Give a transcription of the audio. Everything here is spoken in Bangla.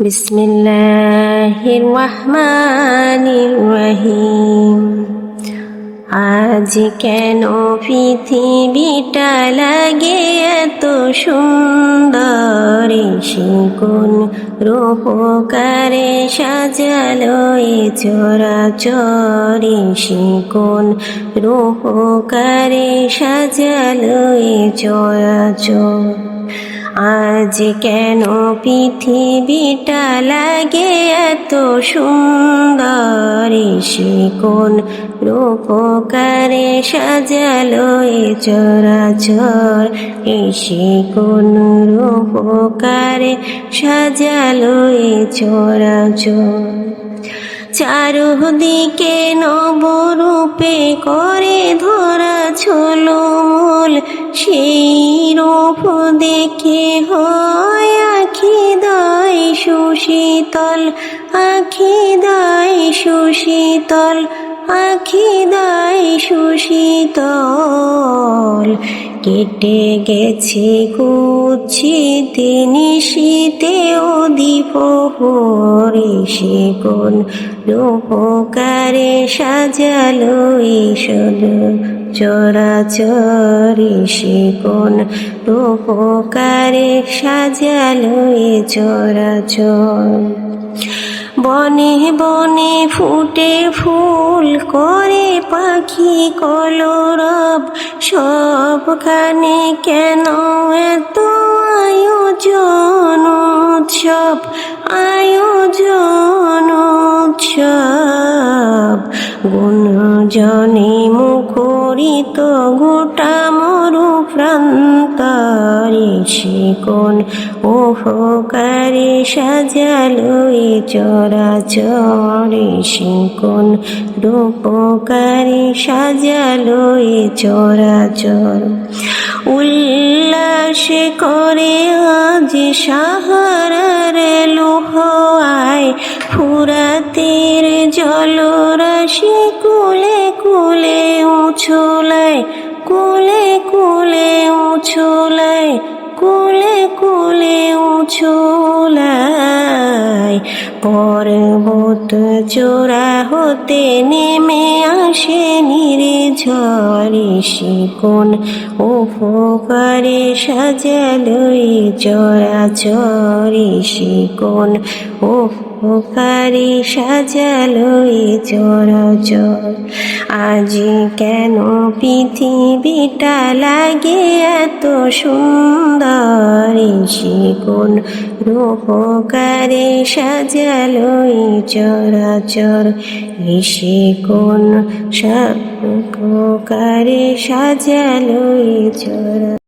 بسم الله الرحمن الرحيم আজ কেন পৃথিবীটা লাগে এত সুন্দর শিকুন রূপকারে সাজালো এ চরাচরে শিকুন রূপকারে সাজালো এ চরাচর আজ কেন পৃথিবীটা লাগে এত সুন্দর? সে কোন রূপকারে সাজালো এ চরাচর? এসে কোন রূপকারে সাজালো এ চরাচর? চারুদিকে নবরূপে করে ধরা ছলো মূল সেই রূপ দেখে হয় আখি দায় সুশীতল, আখি দায় সুশীতল, আখি দায় সুশীতল। কেটে গেছে কুচ্ছিতে নিশীতে হরে সে কোন রূপকারে সাজালো ঈশদ চরাচরে সে কোন রূপকারে সাজালো এ চরাচর। বনে বনে ফুটে ফুল করে পাখি কলরব, সবখানে কেন এত আয়োজন উৎসব? উৎসব গুণজনে মুখরিত গোটা মরু প্রান্তরে শিকন উপকারে সাজালো এ চরাচরে শিকন রূপকারে সাজালো এ চরাচর। উল্লাস করে আজ সাহারার লোহায় ফুরাতের জলরাশি কুলে কুলে উছলায়, কুলে কুলে উছলায়, কুলে কুলে উছলায়। পর্বত চোরা হতে নেমে আসে নিরে ঝরে শিকন, উপকারে সাজালই চরাচরে শিকন উপকারে সাজালই চরাচর। আজ কেন পৃথিবীটা লাগে এত সুন্দর? শিকন রূপকারে সাজালই চরাচর। এসে কোন সর্বকারে সাজালই চরা